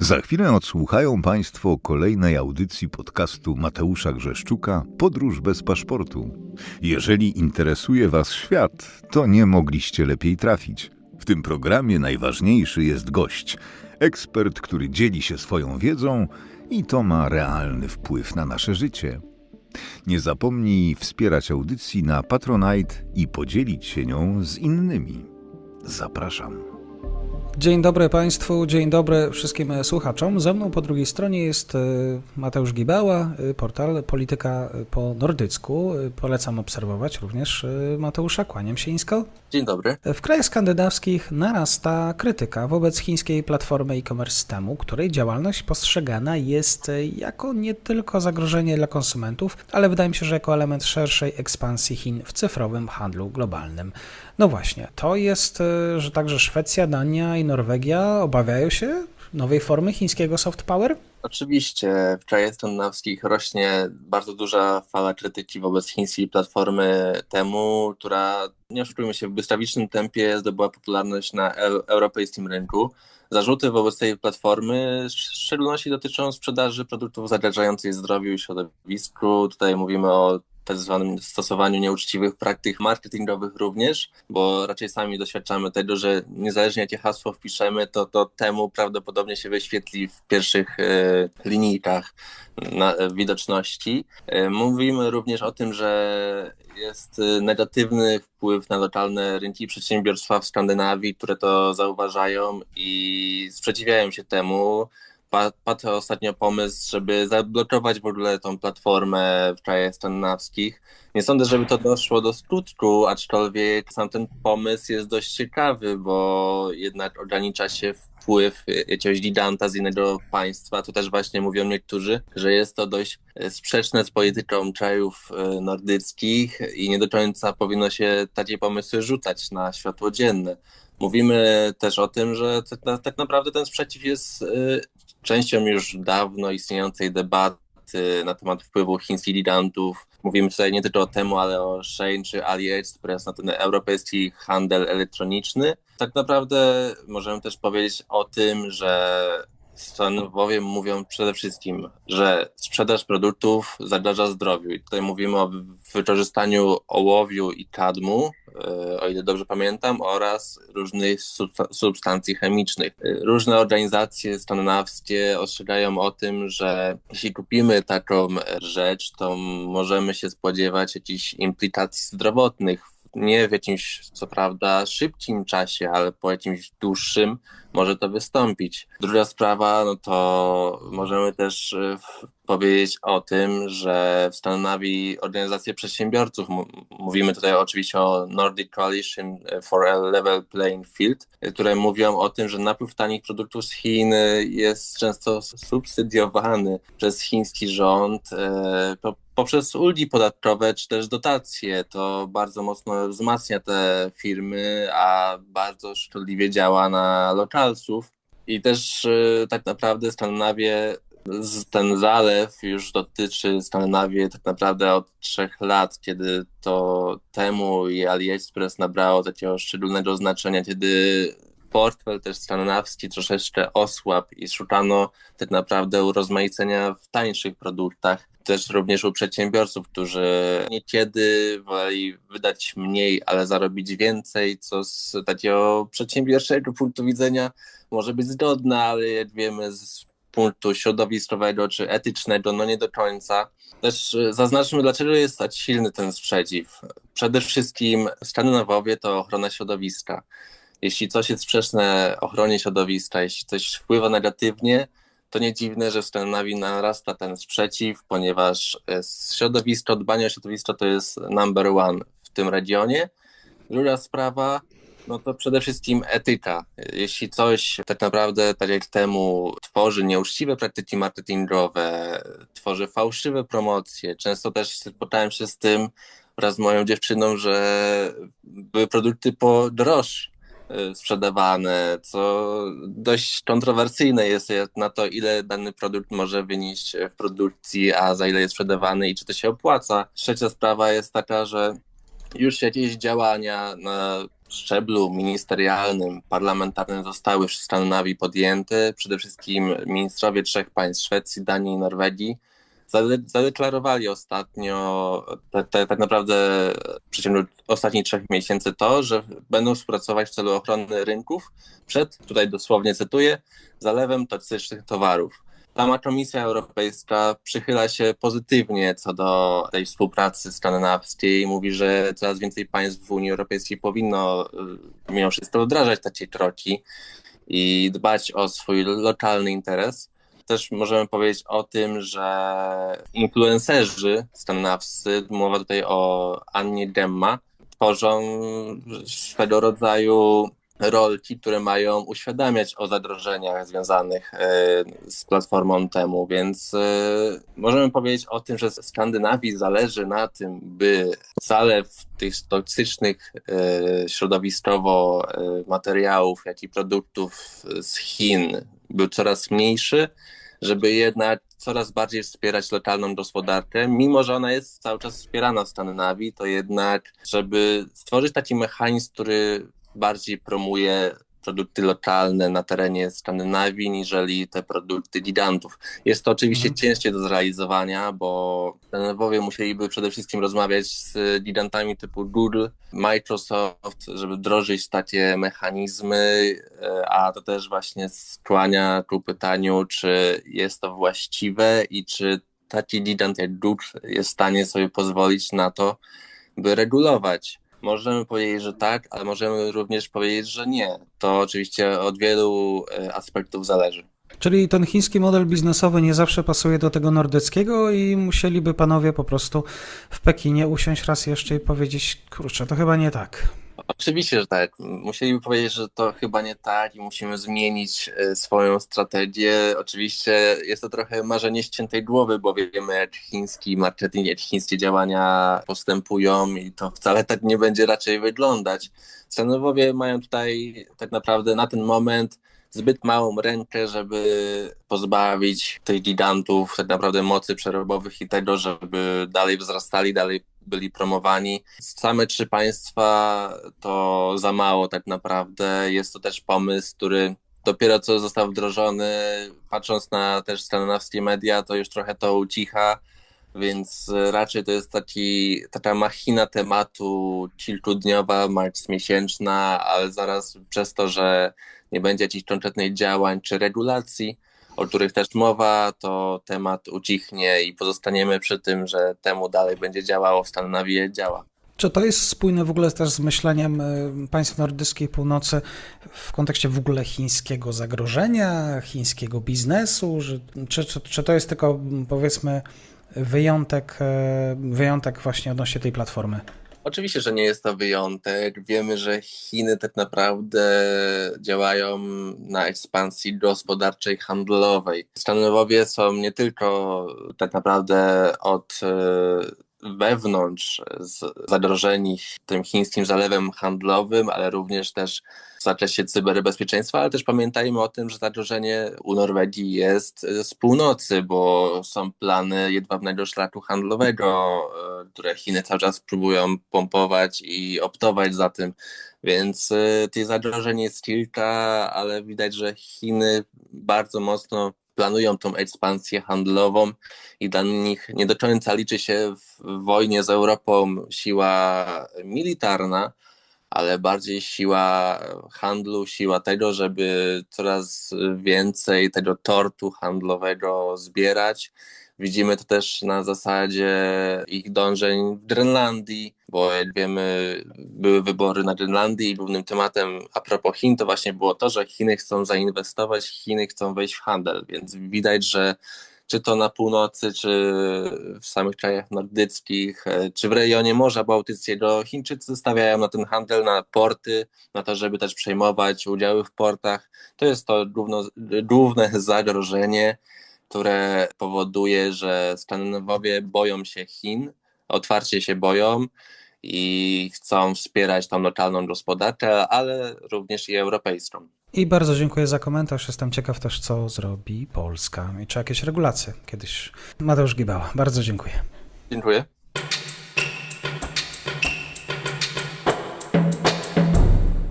Za chwilę odsłuchają Państwo kolejnej audycji podcastu Mateusza Grzeszczuka Podróż bez paszportu. Jeżeli interesuje Was świat, to nie mogliście lepiej trafić. W tym programie najważniejszy jest gość, ekspert, który dzieli się swoją wiedzą i to ma realny wpływ na nasze życie. Nie zapomnij wspierać audycji na Patronite i podzielić się nią z innymi. Zapraszam. Dzień dobry Państwu, dzień dobry wszystkim słuchaczom. Ze mną po drugiej stronie jest e, Mateusz Gibała, e, portal Polityka po nordycku. E, polecam obserwować również Mateusza, kłaniam się nisko. Dzień dobry. W krajach skandynawskich narasta krytyka wobec chińskiej platformy e-commerce systemu, której działalność postrzegana jest jako nie tylko zagrożenie dla konsumentów, ale wydaje mi się, że jako element szerszej ekspansji Chin w cyfrowym handlu globalnym. No właśnie, to jest, że także Szwecja, Dania i Norwegia obawiają się nowej formy chińskiego soft power? Oczywiście w krajach skandynawskich rośnie bardzo duża fala krytyki wobec chińskiej platformy temu, która, nie oszukujmy się, w błyskawicznym tempie zdobyła popularność na europejskim rynku. Zarzuty wobec tej platformy w szczególności dotyczą sprzedaży produktów zagrażających zdrowiu i środowisku. Tutaj mówimy o tak zwanym stosowaniu nieuczciwych praktyk marketingowych również, bo raczej sami doświadczamy tego, że niezależnie jakie hasło wpiszemy, to, to temu prawdopodobnie się wyświetli w pierwszych e, linijkach na, e, widoczności. E, mówimy również o tym, że jest e, negatywny wpływ na lokalne rynki przedsiębiorstwa w Skandynawii, które to zauważają i sprzeciwiają się temu padł ostatnio pomysł, żeby zablokować w ogóle tą platformę w krajach skandynawskich. Nie sądzę, żeby to doszło do skutku, aczkolwiek sam ten pomysł jest dość ciekawy, bo jednak ogranicza się wpływ jakiegoś giganta z innego państwa. Tu też właśnie mówią niektórzy, że jest to dość sprzeczne z polityką krajów e, nordyckich i nie do końca powinno się takie pomysły rzucać na światło dzienne. Mówimy też o tym, że tak, tak naprawdę ten sprzeciw jest e, częścią już dawno istniejącej debaty na temat wpływu chińskich gigantów. Mówimy tutaj nie tylko o temu, ale o Shein czy AliExpress na ten europejski handel elektroniczny. Tak naprawdę możemy też powiedzieć o tym, że Stanowowie mówią przede wszystkim, że sprzedaż produktów zagraża zdrowiu. I tutaj mówimy o wykorzystaniu ołowiu i kadmu, o ile dobrze pamiętam, oraz różnych substancji chemicznych. Różne organizacje skandynawskie ostrzegają o tym, że jeśli kupimy taką rzecz, to możemy się spodziewać jakichś implikacji zdrowotnych nie w jakimś, co prawda, szybkim czasie, ale po jakimś dłuższym może to wystąpić. Druga sprawa, no to możemy też e, powiedzieć o tym, że w Skandynawii organizacje przedsiębiorców, mówimy tutaj oczywiście o Nordic Coalition for a Level Playing Field, które mówią o tym, że napływ tanich produktów z Chin jest często subsydiowany przez chiński rząd e, poprzez ulgi podatkowe czy też dotacje. To bardzo mocno wzmacnia te firmy, a bardzo szkodliwie działa na lokalców. I też e, tak naprawdę Skandynawię ten zalew już dotyczy Skandynawii tak naprawdę od trzech lat, kiedy to temu i AliExpress nabrało takiego szczególnego znaczenia, kiedy portfel też skandynawski troszeczkę osłabł i szukano tak naprawdę urozmaicenia w tańszych produktach. Też również u przedsiębiorców, którzy niekiedy woli wydać mniej, ale zarobić więcej, co z takiego przedsiębiorczego punktu widzenia może być zgodne, ale jak wiemy z punktu środowiskowego czy etycznego, no nie do końca. Też zaznaczmy, dlaczego jest tak silny ten sprzeciw. Przede wszystkim Skandynawowie to ochrona środowiska. Jeśli coś jest sprzeczne ochronie środowiska, jeśli coś wpływa negatywnie, to nie dziwne, że w Skandynawii narasta ten sprzeciw, ponieważ e, środowisko, dbanie o środowisko to jest number one w tym regionie. Druga sprawa, no to przede wszystkim etyka. Jeśli coś tak naprawdę, tak jak temu, tworzy nieuczciwe praktyki marketingowe, tworzy fałszywe promocje, często też spotkałem się z tym wraz z moją dziewczyną, że były produkty po droż sprzedawane, co dość kontrowersyjne jest na to, ile dany produkt może wynieść w produkcji, a za ile jest sprzedawany i czy to się opłaca. Trzecia sprawa jest taka, że już jakieś działania na szczeblu ministerialnym, parlamentarnym zostały w Skandynawii podjęte. Przede wszystkim ministrowie trzech państw Szwecji, Danii i Norwegii zadeklarowali ostatnio, te, tak naprawdę w przeciągu ostatnich trzech miesięcy to, że będą współpracować w celu ochrony rynków przed, tutaj dosłownie cytuję, zalewem toksycznych towarów. Sama Komisja Europejska przychyla się pozytywnie co do tej współpracy skandynawskiej. Mówi, że coraz więcej państw w Unii Europejskiej powinno y, mimo wszystko wdrażać takie kroki i dbać o swój lokalny interes. Też możemy powiedzieć o tym, że influencerzy skandynawscy, mowa tutaj o Annie Gemma, tworzą swego rodzaju rolki, które mają uświadamiać o zagrożeniach związanych e, z platformą temu, więc e, możemy powiedzieć o tym, że Skandynawii zależy na tym, by zalew tych toksycznych e, środowiskowo materiałów, jak i produktów z Chin był coraz mniejszy, żeby jednak coraz bardziej wspierać lokalną gospodarkę, mimo że ona jest cały czas wspierana w Skandynawii, to jednak, żeby stworzyć taki mechanizm, który bardziej promuje produkty lokalne na terenie Skandynawii, niżeli te produkty gigantów. Jest to oczywiście Mhm. ciężkie do zrealizowania, bo Skandynawowie musieliby przede wszystkim rozmawiać z gigantami typu Google, Microsoft, żeby wdrożyć takie mechanizmy, e, a to też właśnie skłania ku pytaniu, czy jest to właściwe i czy taki gigant jak Google jest w stanie sobie pozwolić na to, by regulować. Możemy powiedzieć, że tak, ale możemy również powiedzieć, że nie. To oczywiście od wielu e, aspektów zależy. Czyli ten chiński model biznesowy nie zawsze pasuje do tego nordyckiego i musieliby panowie po prostu w Pekinie usiąść raz jeszcze i powiedzieć, kurczę, to chyba nie tak. Oczywiście, że tak. Musieliby powiedzieć, że to chyba nie tak i musimy zmienić e, swoją strategię. Oczywiście jest to trochę marzenie ściętej głowy, bo wiemy, jak chiński marketing, jak chińskie działania postępują i to wcale tak nie będzie raczej wyglądać. Stanowowie mają tutaj tak naprawdę na ten moment zbyt małą rękę, żeby pozbawić tych gigantów tak naprawdę mocy przerobowych i tego, żeby dalej wzrastali, dalej byli promowani. Same trzy państwa to za mało tak naprawdę. Jest to też pomysł, który dopiero co został wdrożony. Patrząc na też skandynawskie media, to już trochę to ucicha. Więc raczej to jest taki, taka machina tematu kilkudniowa, marc miesięczna, ale zaraz przez to, że nie będzie jakichś konkretnych działań czy regulacji, o których też mowa, to temat ucichnie i pozostaniemy przy tym, że temu dalej będzie działało w Skandynawii działa. Czy to jest spójne w ogóle też z myśleniem y, państw nordyckiej północy w kontekście w ogóle chińskiego zagrożenia, chińskiego biznesu? Czy, czy, czy to jest tylko powiedzmy wyjątek, e, wyjątek właśnie odnośnie tej platformy? Oczywiście, że nie jest to wyjątek. Wiemy, że Chiny tak naprawdę działają na ekspansji gospodarczej, handlowej. Skandynawiowie są nie tylko tak naprawdę od e, wewnątrz zagrożeni tym chińskim zalewem handlowym, ale również też w zakresie cyberbezpieczeństwa, ale też pamiętajmy o tym, że zagrożenie u Norwegii jest e, z północy, bo są plany jedwabnego szlaku handlowego, e, które Chiny cały czas próbują pompować i optować za tym. Więc e, tych zagrożeń jest kilka, ale widać, że Chiny bardzo mocno planują tą ekspansję handlową i dla nich nie do końca liczy się w wojnie z Europą siła militarna, ale bardziej siła handlu, siła tego, żeby coraz więcej tego tortu handlowego zbierać. Widzimy to też na zasadzie ich dążeń w Grenlandii, bo jak wiemy, były wybory na Grenlandii i głównym tematem a propos Chin to właśnie było to, że Chiny chcą zainwestować, Chiny chcą wejść w handel, więc widać, że czy to na północy, czy w samych krajach nordyckich, e, czy w rejonie Morza Bałtyckiego, Chińczycy stawiają na ten handel, na porty, na to, żeby też przejmować udziały w portach. To jest to główno, główne zagrożenie, które powoduje, że Skandynawowie boją się Chin, otwarcie się boją i chcą wspierać tą lokalną gospodarkę, ale również i europejską. I bardzo dziękuję za komentarz. Jestem ciekaw też, co zrobi Polska i czy jakieś regulacje kiedyś. Mateusz Gibała, bardzo dziękuję. Dziękuję.